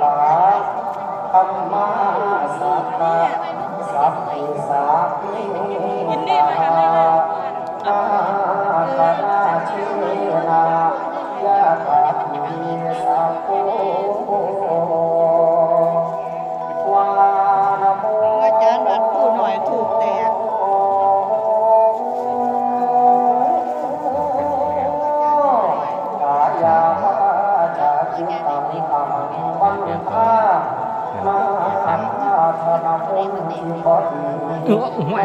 ปธรรมาสัพพะสัพพิสัพพิโนตาอาคาชินา หัวหัว